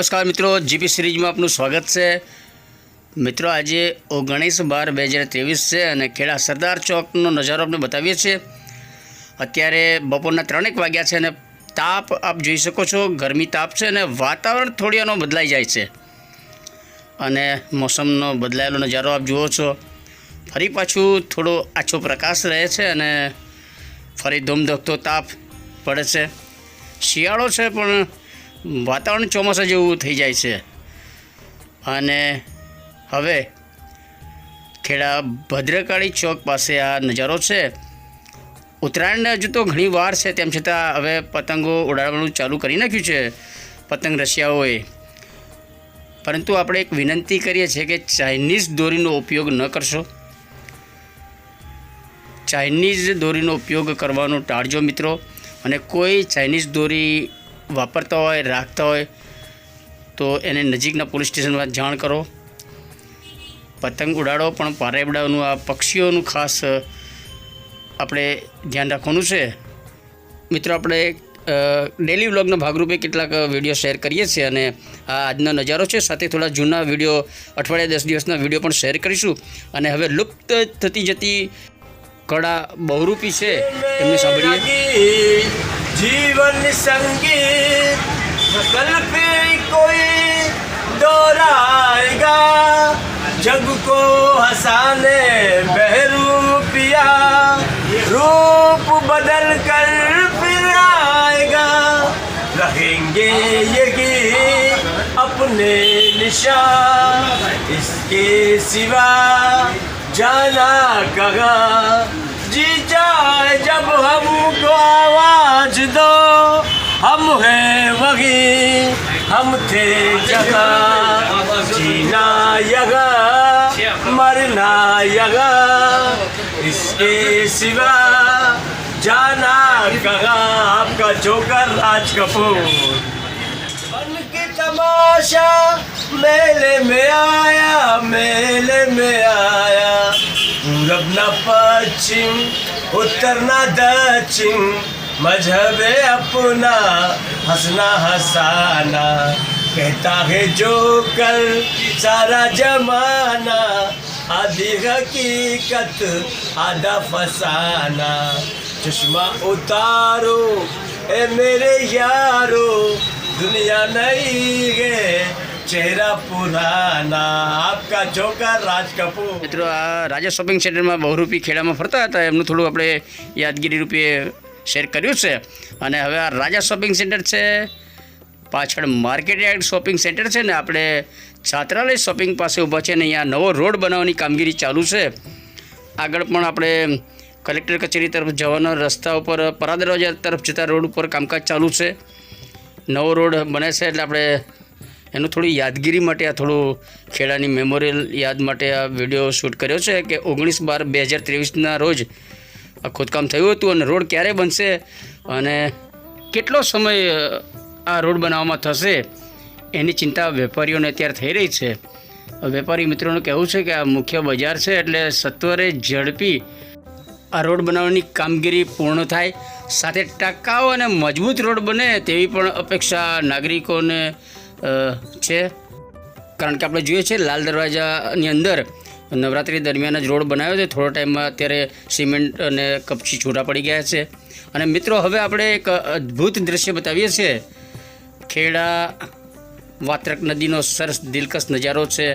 નમસ્કાર મિત્રો, જીપી સિરીઝમાં આપનું સ્વાગત છે. મિત્રો, આજે ઓગણીસ બાર બે હજાર ત્રેવીસ છે અને ખેડા સરદાર ચોકનો નજારો આપણે બતાવીએ છીએ. અત્યારે બપોરના ત્રણેક વાગ્યા છે અને તાપ આપ જોઈ શકો છો, ગરમી તાપ છે અને વાતાવરણ થોડી એનો બદલાઈ જાય છે. અને મોસમનો બદલાયેલો નજારો આપ જુઓ છો. ફરી પાછું થોડો આછો પ્રકાશ રહે છે અને ફરી ધૂમધકતો તાપ પડે છે. શિયાળો છે પણ વાતાવરણ ચોમાસા જેવું થઈ જાય છે. અને હવે ખેડા ભદ્રકાળી ચોક પાસે આ નજારો છે. ઉત્તરાયણને હજુ તો ઘણી વાર છે, તેમ છતાં હવે પતંગો ઉડાડવાનું ચાલુ કરી નાખ્યું છે, પતંગ રશિયાઓએ પરંતુ આપણે એક વિનંતી કરીએ છીએ કે ચાઇનીઝ દોરીનો ઉપયોગ ન કરશો. ચાઇનીઝ દોરીનો ઉપયોગ કરવાનો ટાળજો મિત્રો. અને કોઈ ચાઇનીઝ દોરી વાપરતા હોય, રાખતા હોય, તો એને નજીકના પોલીસ સ્ટેશનમાં જાણ કરો. પતંગ ઉડાડો, પણ પારેબડાનું આ પક્ષીઓનું ખાસ આપણે ધ્યાન રાખવાનું છે. મિત્રો, આપણે ડેલી વ્લોગના ભાગરૂપે કેટલાક વીડિયો શેર કરીએ છીએ અને આ આજનો નજારો છે. સાથે થોડા જૂના વીડિયો અઠવાડિયા દસ દિવસના વીડિયો પણ શેર કરીશું. અને હવે લુપ્ત થતી જતી કળા બહુરૂપી છે. એમને સાંભળીએ. जीवन संगीत कल फिर कोई दोहराएगा। जग को हंसाने बहरू पिया, रूप बदल कर फिर आएगा। रहेंगे यही अपने निशान, इसके सिवा जाना कहा? जी जाए, जब हमको आवाज़ दो। हम हैं वही, हम थे जगह जीना यगा, मरना यगा। इसके सिवा जाना कहा आपका जोकर राज कपूर। के तमाशा, मेले में आया, मेले में आया। पूरब न पश्चिम उत्तर न दक्षिण, मज़हब अपना, हंसना हंसाना। कहता है जो कल सारा जमाना, आधी हकीकत, आधा फसाना। चश्मा उतारो, ए मेरे यारो, दुनिया नहीं है। ચહેરા પુરાના, આપકા જોકર રાજ કપૂર. મિત્રો, આ રાજા શોપિંગ સેન્ટરમાં બહુરૂપી ખેડામાં ફરતા હતા, એમનું થોડું આપણે યાદગીરી રૂપે શેર કર્યું છે. અને હવે આ રાજા શોપિંગ સેન્ટર છે, પાછળ માર્કેટ યાર્ડ શોપિંગ સેન્ટર છે ને આપણે છાત્રાલય શોપિંગ પાસે ઊભા છે ને અહીંયા નવો રોડ બનાવવાની કામગીરી ચાલુ છે. આગળ પણ આપણે કલેક્ટર કચેરી તરફ જવાના, રસ્તા ઉપર પરા દરવાજા તરફ જતા રોડ ઉપર કામકાજ ચાલુ છે. નવો રોડ બને છે એટલે આપણે એનું થોડી યાદગીરી માટે, આ થોડું ખેડાની મેમોરિયલ યાદ માટે આ વીડિયો શૂટ કર્યો છે કે ઓગણીસ બાર બે હજાર ત્રેવીસના રોજ આ ખોદકામ થયું હતું અને રોડ ક્યારે બનશે અને કેટલો સમય આ રોડ બનાવવામાં થશે એની ચિંતા વેપારીઓને અત્યારે થઈ રહી છે. વેપારી મિત્રોનું કહેવું છે કે આ મુખ્ય બજાર છે એટલે સત્વરે ઝડપી આ રોડ બનાવવાની કામગીરી પૂર્ણ થાય, સાથે ટકાઉ અને મજબૂત રોડ બને તેવી પણ અપેક્ષા નાગરિકોને છે? કારણ કે આપણે જોઈએ છીએ લાલ દરવાજાની અંદર નવરાત્રી દરમિયાન જ રોડ બનાવ્યો છે. થોડો ટાઈમમાં અત્યારે સિમેન્ટ અને કપચી છૂટા પડી ગયા છે. અને મિત્રો, હવે આપણે એક અદ્ભુત દ્રશ્ય બતાવીએ છીએ ખેડા વાત્રક નદીનો સરસ દિલકશ નજારો છે.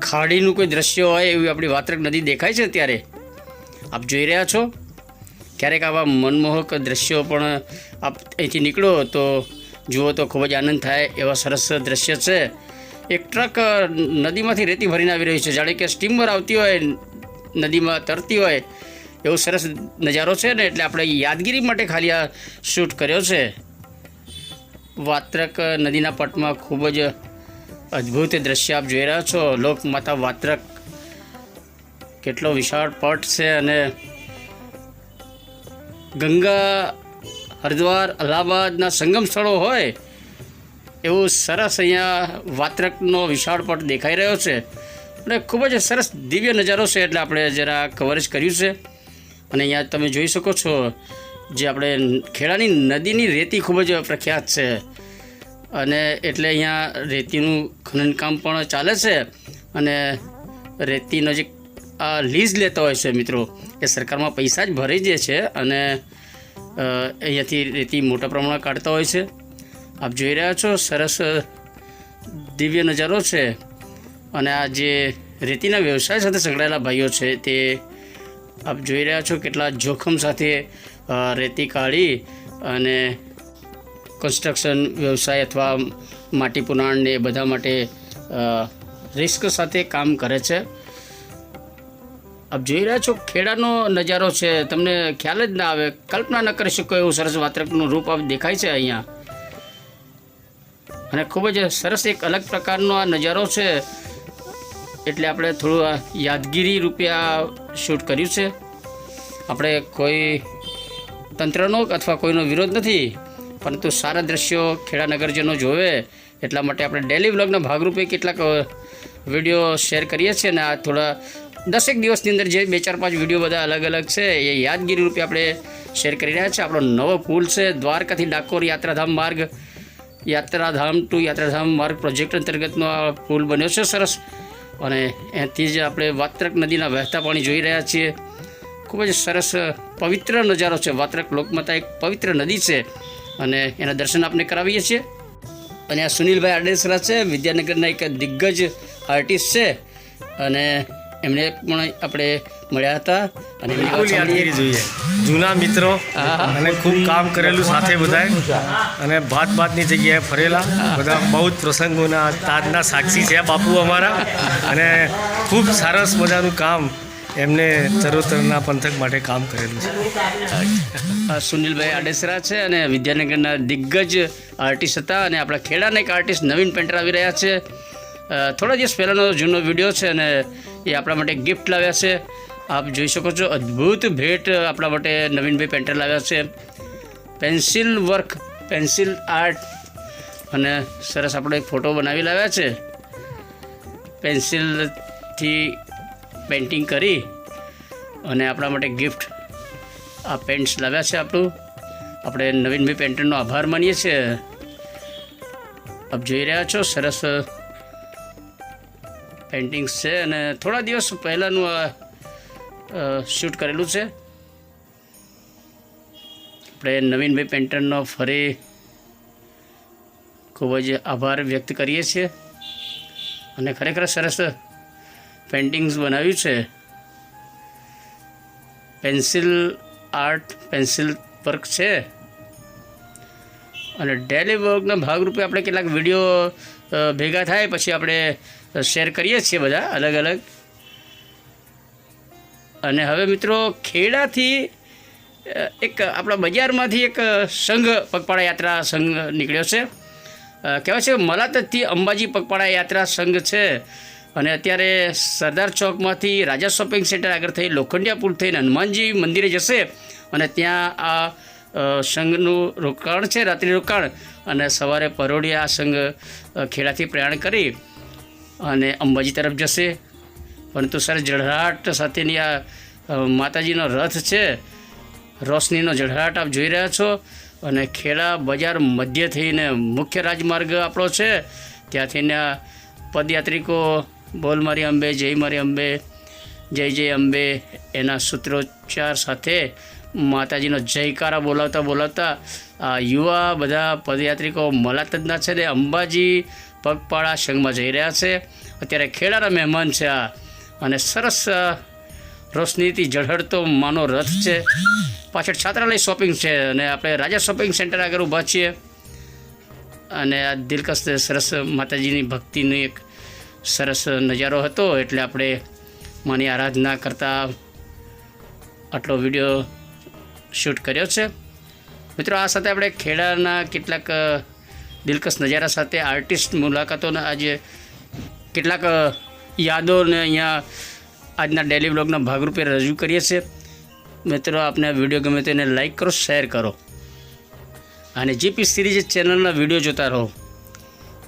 ખાડીનું કોઈ દ્રશ્ય હોય એવી આપણી વાત્રક નદી દેખાય છે ત્યારે આપ જોઈ રહ્યા છો? ક્યારેક આવા મનમોહક દ્રશ્યો પણ આપ અહીંથી નીકળો તો જુઓ તો ખૂબ જ આનંદ થાય એવા સરસ દ્રશ્ય છે. એક ટ્રક નદીમાંથી રેતી ભરીને આવી રહી છે. જાણે કે સ્ટીમર આવતી હોય, નદીમાં તરતી હોય, એવો સરસ નજારો છે ને, એટલે આપણે યાદગીરી માટે ખાલી આ શૂટ કર્યો છે. વાત્રક નદીના પટમાં ખૂબ જ અદ્ભુત દ્રશ્ય આપ જોઈ રહ્યા છો. લોકમાતા વાત્રક કેટલો વિશાળ પટ છે અને ગંગા હરિદ્વાર, અલ્હાબાદના સંગમ સ્થળો હોય, એવું સરસ અહીંયા વાત્રકનો વિશાળ પટ દેખાઈ રહ્યો છે. અને ખૂબ જ સરસ દિવ્ય નજારો છે એટલે આપણે જરા કવરેજ કર્યું છે. અને અહીંયા તમે જોઈ શકો છો જે આપણે ખેડાની નદીની રેતી ખૂબ જ પ્રખ્યાત છે. અને એટલે અહીંયા રેતીનું ખનનકામ પણ ચાલે છે. અને રેતીનો જે લીઝ લેતા હોય છે મિત્રો, એ સરકારમાં પૈસા જ ભરી દે છે. અને અહીંયાથી રેતી મોટા પ્રમાણમાં કાઢતા હોય છે. આપ જોઈ રહ્યા છો, સરસ દિવ્ય નજારો છે. અને આ જે રેતીના વ્યવસાય સાથે સંકળાયેલા ભાઈઓ છે, તે આપ જોઈ રહ્યા છો કેટલા જોખમ સાથે રેતી કાઢી અને કન્સ્ટ્રક્શન વ્યવસાય અથવા માટી પુરાણ ને બધા માટે રિસ્ક સાથે કામ કરે છે. આપ જોઈ રહ્યા છો, ખેડાનો નજારો છે. તમને ખ્યાલ જ ના આવે. કલ્પના ન કરી શકો એવું સરસ વાત્રકનું રૂપ આપ દેખાય છે અહીંયા. અને ખૂબ જ સરસ એક અલગ પ્રકારનો આ નજારો છે. એટલે આપણે થોડું આ યાદગીરી રૂપે આ શૂટ કર્યું છે. આપણે કોઈ તંત્રનો અથવા કોઈનો વિરોધ નથી. પરંતુ સારા દ્રશ્યો ખેડા નગરજનો જોવે. એટલા માટે આપણે ડેલી વ્લોગના ભાગરૂપે કેટલાક વીડિયો શેર કરીએ છીએ અને આ થોડા દસેક દિવસની અંદર જે બે ચાર પાંચ વીડિયો બધા અલગ અલગ છે, એ યાદગીરી રૂપે આપણે શેર કરી રહ્યા છીએ આપણો નવો પુલ છે, દ્વારકાથી ડાકોર યાત્રાધામ માર્ગ. યાત્રાધામ ટુ યાત્રાધામ માર્ગ પ્રોજેક્ટ અંતર્ગતનો આ પુલ બન્યો છે, સરસ. અને એથી જ આપણે વાત્રક નદીના વહેતા પાણી જોઈ રહ્યા છીએ. ખૂબ જ સરસ, પવિત્ર નજારો છે. વાત્રક લોકમાતા એક પવિત્ર નદી છે અને એના દર્શન આપણે કરાવીએ છીએ. અને આ સુનિલભાઈ આડેસરા છે, વિદ્યાનગરના એક દિગ્ગજ આર્ટિસ્ટ છે. અને એમને પણ આપણે મળ્યા હતા અને. યાદગીરી જોઈએ જૂના મિત્રો અને ખૂબ કામ કરેલું સાથે બધાએ. અને ભાત ભાતની જગ્યાએ ફરેલા. બધા બહુ જ પ્રસંગોના તાજના સાક્ષી છે બાપુ અમારા. અને ખૂબ સરસ મજાનું કામ એમને ચરોતરના પંથક માટે કામ કરેલું છે. સુનિલભાઈ આડેસરા છે અને વિદ્યાનગરના દિગ્ગજ આર્ટિસ્ટ હતા અને આપણા ખેડાના એક આર્ટિસ્ટ નવીન પેન્ટર આવી રહ્યા છે. થોડા દિવસ પહેલાંનો જૂનો વીડિયો છે અને એ આપણા માટે ગિફ્ટ લાવ્યા છે. આપ જોઈ શકો છો, અદ્ભુત ભેટ આપણા માટે નવીનભાઈ પેન્ટર લાવ્યા છે. પેન્સિલ વર્ક, પેન્સિલ આર્ટ અને સરસ આપણે એક ફોટો બનાવી લાવ્યા છે. પેન્સિલથી પેઇન્ટિંગ કરી અને આપણા માટે ગિફ્ટ આ પેન્ટ્સ લાવ્યા છે આપણું. આપણે નવીનભાઈ પેન્ટરનો આભાર માનીએ છીએ. આપ જોઈ રહ્યા છો, સરસ પેઇન્ટિંગ્સ છે અને થોડા દિવસ પહેલાંનું આ શૂટ કરેલું છે. આપણે નવીનભાઈ પેન્ટરનો ફરી ખૂબ જ આભાર વ્યક્ત કરીએ છીએ અને ખરેખર સરસ પેઇન્ટિંગ્સ બનાવ્યું છે. પેન્સિલ આર્ટ, પેન્સિલ વર્ક છે. અને ડેલી વર્કના ભાગરૂપે આપણે કેટલાક વીડિયો ભેગા થાય, પછી આપણે શેર કરીએ છીએ બધા અલગ અલગ. અને હવે મિત્રો, ખેડાથી એક આપણા બજારમાંથી એક સંઘ પગપાળા યાત્રા સંઘ નીકળ્યો છે. કહેવાય છે મલાતથી અંબાજી પગપાળા યાત્રા સંઘ છે. અને અત્યારે સરદાર ચોકમાંથી રાજા શોપિંગ સેન્ટર આગળ થઈ લોખંડિયા પુલ થઈને હનુમાનજી મંદિરે જશે. અને ત્યાં આ સંઘનું રોકાણ છે રાત્રિ રોકાણ. અને સવારે પરોઢિયે આ સંઘ ખેડાથી પ્રયાણ કરી અને અંબાજી તરફ જશે. પરંતુ સર જળહળાટ સાથેની આ માતાજીનો રથ છે. રોશનીનો જળહાટ આપ જોઈ રહ્યા છો. અને ખેડા બજાર મધ્ય થઈને મુખ્ય રાજમાર્ગ આપણો છે. ત્યાંથીને પદયાત્રિકો, બોલ મારી અંબે, જય મારી અંબે, જય જય અંબે, એના સૂત્રોચ્ચાર સાથે માતાજીનો જયકારા બોલાવતા બોલાવતા, આ યુવા બધા પદયાત્રિકો મલાતજના છે ને અંબાજી પગપાળા સંઘમાં જઈ રહ્યા છે. અત્યારે ખેડાના મહેમાન છે આ. અને સરસ રોશનીથી ઝળહળતો માનો રથ છે. પાછળ છાત્રાલય શોપિંગ છે અને આપણે રાજા શોપિંગ સેન્ટર આગળ ઊભા છીએ. અને આ દિલકશ સરસ માતાજીની ભક્તિનો એક સરસ નજારો હતો. એટલે આપણે માની આરાધના કરતા આટલો વીડિયો શૂટ કર્યો છે. મિત્રો, આ સાથે આપણે ખેડાના કેટલાક દિલકશ નજારા સાથે આર્ટિસ્ટ મુલાકાતોના આજે કેટલાક યાદોને અહીંયા આજના ડેલી બ્લોગના ભાગરૂપે રજૂ કરીએ છીએ. મિત્રો, આપને વીડિયો ગમે તેને લાઇક કરો, શેર કરો. અને જીપી સિરીઝ ચેનલના વીડિયો જોતા રહો.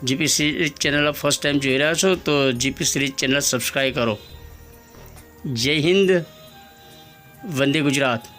GP series channel first time જોઈ રહ્યા છો, તો જીપી સિરીઝ ચેનલ સબસ્ક્રાઈબ કરો. જય હિન્દ, વંદે ગુજરાત.